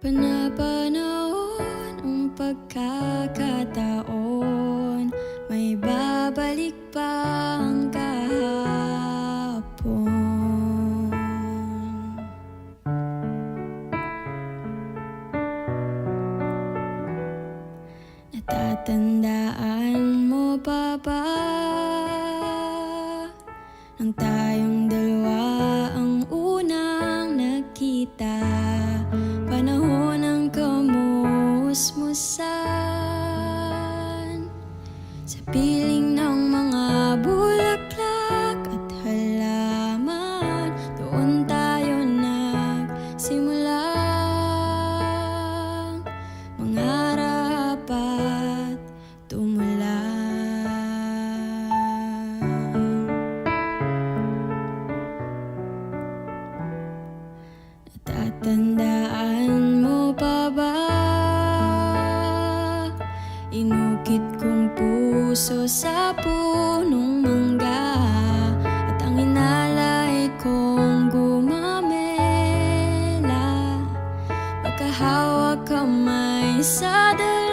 Panapanahon ang pagkakataon. May babalik pa ang kahapon. Natatandaan mo pa ba Nang tayong dalawa ang unang nagkita kamusmusan Sa piling ng mga bulaklak. At halaman Doon tayo nagsimulang Mangarap at tumulang Natatandaan Inukit kong puso sa punong mangga At ang inalay kong gumamela? Magkahawak kamay sa dalampasigan